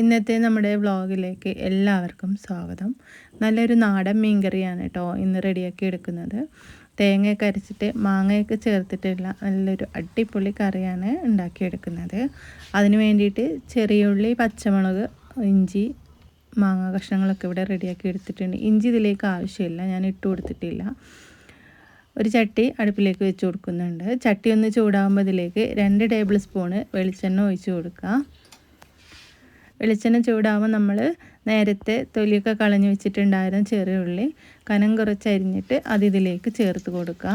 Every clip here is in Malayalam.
ഇന്നത്തെ നമ്മുടെ വ്ളോഗിലേക്ക് എല്ലാവർക്കും സ്വാഗതം. നല്ലൊരു നാടൻ മീൻകറിയാണ് കേട്ടോ ഇന്ന് റെഡിയാക്കി എടുക്കുന്നത്. തേങ്ങയൊക്കെ അരച്ചിട്ട് മാങ്ങയൊക്കെ ചേർത്തിട്ടുള്ള നല്ലൊരു അടിപൊളി കറിയാണ് ഉണ്ടാക്കിയെടുക്കുന്നത്. അതിന് വേണ്ടിയിട്ട് ചെറിയ ഉള്ളി പച്ചമുളക് ഇഞ്ചി മാങ്ങ കഷ്ണങ്ങളൊക്കെ ഇവിടെ റെഡിയാക്കി എടുത്തിട്ടുണ്ട്. ഇഞ്ചി ഇതിലേക്ക് ആവശ്യമില്ല ഞാൻ ഇട്ട് കൊടുത്തിട്ടില്ല. ഒരു ചട്ടി അടുപ്പിലേക്ക് വെച്ച് കൊടുക്കുന്നുണ്ട്. ചട്ടി ഒന്ന് ചൂടാകുമ്പോൾ ഇതിലേക്ക് രണ്ട് ടേബിൾ സ്പൂണ് വെളിച്ചെണ്ണ ഒഴിച്ച് കൊടുക്കുക വെളിച്ചെണ്ണ ചൂടാകുമ്പോൾ നമ്മൾ നേരത്തെ തൊലിയൊക്കെ കളഞ്ഞു വെച്ചിട്ടുണ്ടായിരുന്ന ചെറിയ ഉള്ളി കനം കുറച്ച് അരിഞ്ഞിട്ട് അത് ഇതിലേക്ക് ചേർത്ത് കൊടുക്കുക.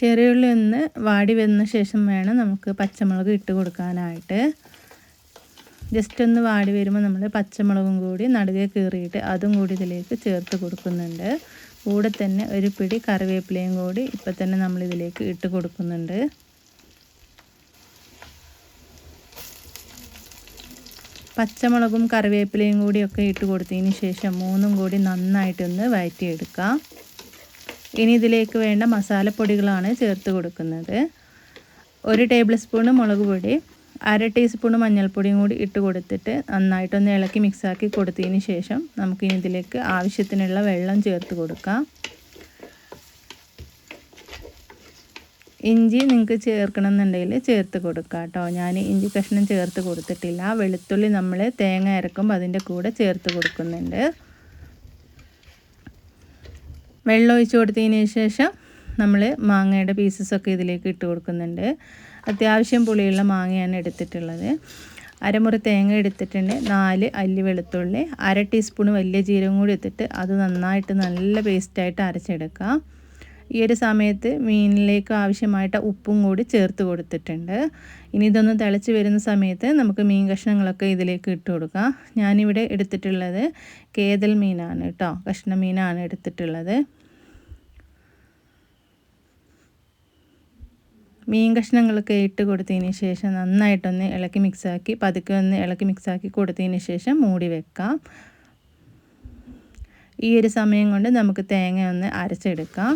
ചെറിയ ഉള്ളി ഒന്ന് വാടി വന്ന ശേഷം വേണം നമുക്ക് പച്ചമുളക് ഇട്ട് കൊടുക്കാനായിട്ട്. ജസ്റ്റ് ഒന്ന് വാടി വരുമ്പോൾ നമ്മൾ പച്ചമുളകും കൂടി നടുകെ കീറിയിട്ട് അതും കൂടി ഇതിലേക്ക് ചേർത്ത് കൊടുക്കുന്നുണ്ട്. കൂടെ തന്നെ ഒരു പിടി കറിവേപ്പിലയും കൂടി ഇപ്പം തന്നെ നമ്മൾ ഇതിലേക്ക് ഇട്ട് കൊടുക്കുന്നുണ്ട്. പച്ചമുളകും കറിവേപ്പിലയും കൂടിയൊക്കെ ഇട്ട് കൊടുത്തതിന് ശേഷം മൂന്നും കൂടി നന്നായിട്ടൊന്ന് വഴറ്റിയെടുക്കാം ഇനി ഇതിലേക്ക് വേണ്ട മസാലപ്പൊടികളാണ് ചേർത്ത് കൊടുക്കുന്നത്. ഒരു ടേബിൾ സ്പൂണ് മുളക് പൊടി അര ടീസ്പൂൺ മഞ്ഞൾപ്പൊടിയും കൂടി ഇട്ട് കൊടുത്തിട്ട് നന്നായിട്ടൊന്ന് ഇളക്കി മിക്സാക്കി കൊടുത്തതിന് ശേഷം നമുക്ക് ഇതിലേക്ക് ആവശ്യത്തിനുള്ള വെള്ളം ചേർത്ത് കൊടുക്കാം. ഇഞ്ചി നിങ്ങൾക്ക് ചേർക്കണം എന്നുണ്ടെങ്കിൽ ചേർത്ത് കൊടുക്കുക കേട്ടോ. ഞാൻ ഇഞ്ചി കഷ്ണം ചേർത്ത് കൊടുത്തിട്ടില്ല. വെളുത്തുള്ളി നമ്മൾ തേങ്ങ ഇറക്കുമ്പോൾ അതിന്റെ കൂടെ ചേർത്ത് കൊടുക്കുന്നുണ്ട്. വെള്ളം ഒഴിച്ച് കൊടുത്തതിന് ശേഷം നമ്മൾ മാങ്ങയുടെ പീസസൊക്കെ ഇതിലേക്ക് ഇട്ട് കൊടുക്കുന്നുണ്ട്. അത്യാവശ്യം പുളിയുള്ള മാങ്ങയാണ് എടുത്തിട്ടുള്ളത്. അരമുറി തേങ്ങ എടുത്തിട്ടുണ്ട്. നാല് അല്ലി വെളുത്തുള്ളി അര ടീസ്പൂൺ വലിയ ജീരകം കൂടി എടുത്തിട്ട് അത് നന്നായിട്ട് നല്ല പേസ്റ്റായിട്ട് അരച്ചെടുക്കാം. ഈ ഒരു സമയത്ത് മീനിലേക്ക് ആവശ്യമായിട്ട് ഉപ്പും കൂടി ചേർത്ത് കൊടുത്തിട്ടുണ്ട്. ഇനി ഇതൊന്ന് തിളച്ച് വരുന്ന സമയത്ത് നമുക്ക് മീൻ കഷ്ണങ്ങളൊക്കെ ഇതിലേക്ക് ഇട്ട് കൊടുക്കാം. ഞാനിവിടെ എടുത്തിട്ടുള്ളത് കേതൽ മീനാണ് കേട്ടോ. കഷ്ണ മീനാണ് എടുത്തിട്ടുള്ളത്. മീൻ കഷ്ണങ്ങളൊക്കെ ഇട്ട് കൊടുത്തതിന് ശേഷം നന്നായിട്ടൊന്ന് ഇളക്കി മിക്സാക്കി പതുക്കെ ഒന്ന് ഇളക്കി മിക്സാക്കി കൊടുത്തതിന് ശേഷം മൂടി വെക്കാം. ഈ ഒരു സമയം കൊണ്ട് നമുക്ക് തേങ്ങ ഒന്ന് അരച്ചെടുക്കാം.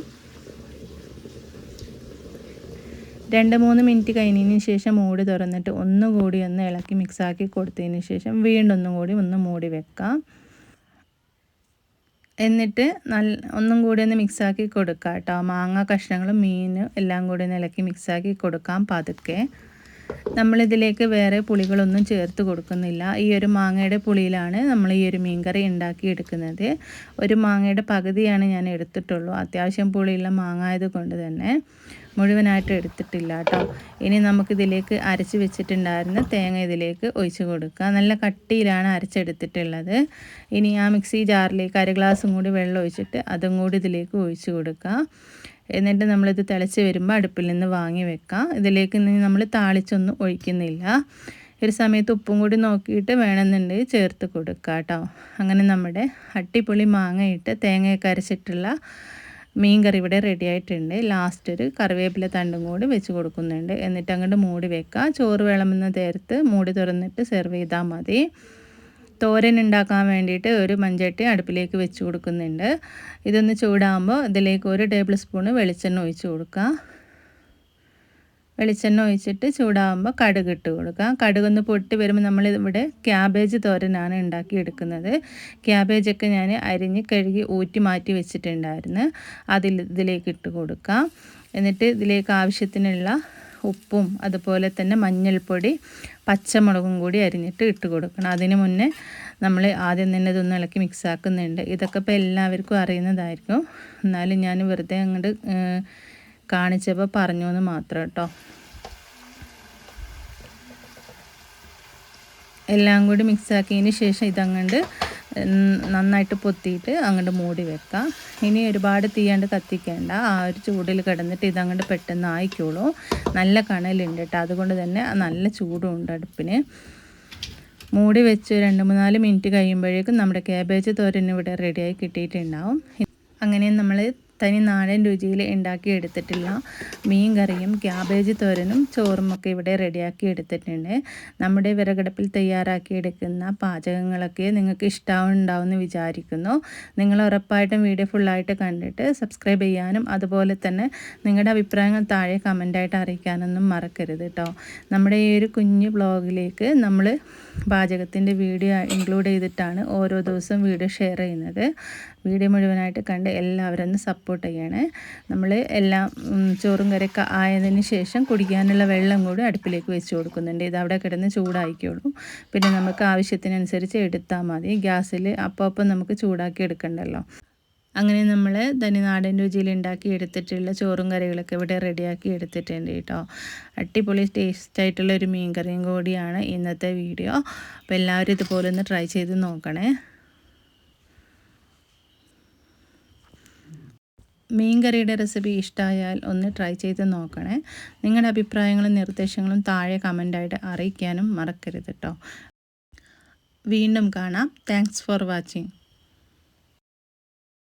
രണ്ട് മൂന്ന് മിനിറ്റ് കഴിഞ്ഞതിന് ശേഷം മൂടി തുറന്നിട്ട് ഒന്നുകൂടി ഒന്ന് ഇളക്കി മിക്സാക്കി കൊടുത്തതിന് ശേഷം വീണ്ടും ഒന്നും കൂടി ഒന്ന് മൂടി വെക്കാം. എന്നിട്ട് നല്ല ഒന്നും കൂടി ഒന്ന് മിക്സാക്കി കൊടുക്കുക കേട്ടോ. മാങ്ങ കഷ്ണങ്ങളും മീനും എല്ലാം കൂടി ഒന്ന് ഇളക്കി മിക്സാക്കി കൊടുക്കാം പതുക്കെ. നമ്മളിതിലേക്ക് വേറെ പുളികളൊന്നും ചേർത്ത് കൊടുക്കുന്നില്ല. ഈ ഒരു മാങ്ങയുടെ പുളിയിലാണ് നമ്മൾ ഈ ഒരു മീൻകറി ഉണ്ടാക്കി എടുക്കുന്നത്. ഒരു മാങ്ങയുടെ പകുതിയാണ് ഞാൻ എടുത്തിട്ടുള്ളൂ. അത്യാവശ്യം പുളിയുള്ള മാങ്ങ ആയതുകൊണ്ട് തന്നെ. മുഴുവനായിട്ട് എടുത്തിട്ടില്ല കേട്ടോ. ഇനി നമുക്കിതിലേക്ക് അരച്ച് വെച്ചിട്ടുണ്ടായിരുന്ന തേങ്ങ ഇതിലേക്ക് ഒഴിച്ച് കൊടുക്കുക നല്ല കട്ടിയിലാണ് അരച്ചെടുത്തിട്ടുള്ളത്. ഇനി ആ മിക്സി ജാറിലേക്ക് അര ഗ്ലാസും കൂടി വെള്ളം ഒഴിച്ചിട്ട് അതും കൂടി ഇതിലേക്ക് ഒഴിച്ച് കൊടുക്കുക എന്നിട്ട് നമ്മളിത് തിളച്ച് വരുമ്പോൾ അടുപ്പിൽ നിന്ന് വാങ്ങി വെക്കാം. ഇതിലേക്ക് നമ്മൾ താളിച്ചൊന്നും ഒഴിക്കുന്നില്ല. ഒരു സമയത്ത് ഉപ്പും കൂടി നോക്കിയിട്ട് വേണമെന്നുണ്ടെങ്കിൽ ചേർത്ത് കൊടുക്കുക കേട്ടോ. അങ്ങനെ നമ്മുടെ അട്ടിപ്പൊളി മാങ്ങയിട്ട് തേങ്ങയൊക്കെ അരച്ചിട്ടുള്ള മീൻ കറി ഇവിടെ റെഡി ആയിട്ടുണ്ട്. ലാസ്റ്റ് ഒരു കറിവേപ്പില തണ്ടും കൂടി വെച്ച് കൊടുക്കുന്നുണ്ട്. എന്നിട്ട് അങ്ങോട്ട് മൂടി വെക്കുക. ചോറ് വിളമ്പുന്ന നേരത്ത് മൂടി തുറന്നിട്ട് സെർവ് ചെയ്താൽ മതി. തോരൻ ഉണ്ടാക്കാൻ വേണ്ടിയിട്ട് ഒരു മഞ്ചട്ടി അടുപ്പിലേക്ക് വെച്ച് കൊടുക്കുന്നുണ്ട്. ഇതൊന്ന് ചൂടാകുമ്പോൾ ഇതിലേക്ക് ഒരു ടേബിൾ സ്പൂണ് വെളിച്ചെണ്ണ ഒഴിച്ച് കൊടുക്കുക. വെളിച്ചെണ്ണ ഒഴിച്ചിട്ട് ചൂടാകുമ്പോൾ കടുക് ഇട്ട് കടുക് ഒന്ന് പൊട്ടി വരുമ്പോൾ നമ്മൾ ഇവിടെ ക്യാബേജ് തോരനാണ് ഉണ്ടാക്കിയെടുക്കുന്നത്. ക്യാബേജൊക്കെ ഞാൻ അരിഞ്ഞ് കഴുകി ഊറ്റി മാറ്റി വെച്ചിട്ടുണ്ടായിരുന്നു. അതിൽ ഇതിലേക്ക് ഇട്ട് കൊടുക്കാം എന്നിട്ട് ഇതിലേക്ക് ആവശ്യത്തിനുള്ള ഉപ്പും അതുപോലെ തന്നെ മഞ്ഞൾപ്പൊടി പച്ചമുളകും കൂടി അരിഞ്ഞിട്ട് ഇട്ട് കൊടുക്കണം. അതിന് മുന്നേ നമ്മൾ ആദ്യം തന്നെ ഇതൊന്ന് ഇളക്കി മിക്സാക്കുന്നുണ്ട് ഇതൊക്കെ ഇപ്പോൾ എല്ലാവർക്കും അറിയുന്നതായിരിക്കും. എന്നാലും ഞാൻ വെറുതെ അങ്ങോട്ട് കാണിച്ചപ്പോൾ പറഞ്ഞു എന്ന് മാത്രം കേട്ടോ എല്ലാം കൂടി മിക്സ് ആക്കിയതിന് ശേഷം ഇതങ്ങണ്ട് നന്നായിട്ട് പൊത്തിയിട്ട് അങ്ങോട്ട് മൂടി വെക്കാം. ഇനി ഒരുപാട് തീയാണ്ട് കത്തിക്കേണ്ട. ആ ഒരു ചൂടിൽ കിടന്നിട്ട് ഇതങ്ങോട്ട് പെട്ടെന്ന് ആയിക്കോളൂ. നല്ല കണലുണ്ട് കേട്ടോ അതുകൊണ്ട് തന്നെ നല്ല ചൂടുണ്ട് അടുപ്പിന്. മൂടി വെച്ച് രണ്ട് മൂന്നാൽ മിനിറ്റ് കഴിയുമ്പോഴേക്കും നമ്മുടെ ക്യാബേജ് തോരൻ ഇവിടെ റെഡിയായി കിട്ടിയിട്ടുണ്ടാവും. അങ്ങനെ നമ്മൾ തനി നാടൻ രുചിയിൽ ഉണ്ടാക്കി എടുത്തിട്ടുള്ള മീൻ കറിയും ക്യാബേജ് തോരനും ചോറും ഒക്കെ ഇവിടെ റെഡിയാക്കി എടുത്തിട്ടുണ്ട്. നമ്മുടെ വിറകടുപ്പിൽ തയ്യാറാക്കി എടുക്കുന്ന പാചകങ്ങളൊക്കെ നിങ്ങൾക്ക് ഇഷ്ടമുണ്ടാവുമെന്ന് വിചാരിക്കുന്നു. നിങ്ങൾ ഉറപ്പായിട്ടും വീഡിയോ ഫുള്ളായിട്ട് കണ്ടിട്ട് സബ്സ്ക്രൈബ് ചെയ്യാനും അതുപോലെ തന്നെ നിങ്ങളുടെ അഭിപ്രായങ്ങൾ താഴെ കമന്റായിട്ട് അറിയിക്കാനൊന്നും മറക്കരുത് കേട്ടോ നമ്മുടെ ഈ ഒരു കുഞ്ഞു ബ്ലോഗിലേക്ക് നമ്മൾ പാചകത്തിന്റെ വീഡിയോ ഇൻക്ലൂഡ് ചെയ്തിട്ടാണ് ഓരോ ദിവസം വീഡിയോ ഷെയർ ചെയ്യുന്നത്. വീഡിയോ മുഴുവനായിട്ട് കണ്ട് എല്ലാവരും ഒന്ന് സപ്പോർട്ട് ചെയ്യണേ. നമ്മൾ എല്ലാം ചോറും കറിയൊക്കെ ആയതിന് ശേഷം കുടിക്കാനുള്ള വെള്ളം കൂടി അടുപ്പിലേക്ക് വെച്ച് കൊടുക്കുന്നുണ്ട്. ഇത് അവിടെ കിടന്ന് ചൂടാക്കിയുള്ളൂ പിന്നെ നമുക്ക് ആവശ്യത്തിനനുസരിച്ച് എടുത്താൽ മതി. ഗ്യാസിൽ അപ്പോൾ അപ്പം നമുക്ക് ചൂടാക്കി എടുക്കണ്ടല്ലോ. അങ്ങനെ നമ്മൾ നാടൻ രുചിയിൽ ഉണ്ടാക്കി എടുത്തിട്ടുള്ള ചോറും കറികളൊക്കെ ഇവിടെ റെഡിയാക്കി എടുത്തിട്ടുണ്ട് കേട്ടോ. അടിപൊളി ടേസ്റ്റ് ആയിട്ടുള്ള ഒരു മീൻ കറിയും കൂടിയാണ് ഇന്നത്തെ വീഡിയോ. അപ്പോൾ എല്ലാവരും ഇതുപോലെ ഒന്ന് ട്രൈ ചെയ്ത് നോക്കണേ. മീൻ കറിയുടെ റെസിപ്പി ഇഷ്ടമായാൽ ഒന്ന് ട്രൈ ചെയ്ത് നോക്കണേ. നിങ്ങളുടെ അഭിപ്രായങ്ങളും നിർദ്ദേശങ്ങളും താഴെ കമന്റായിട്ട് അറിയിക്കാനും മറക്കരുത് കേട്ടോ വീണ്ടും കാണാം. Thanks for watching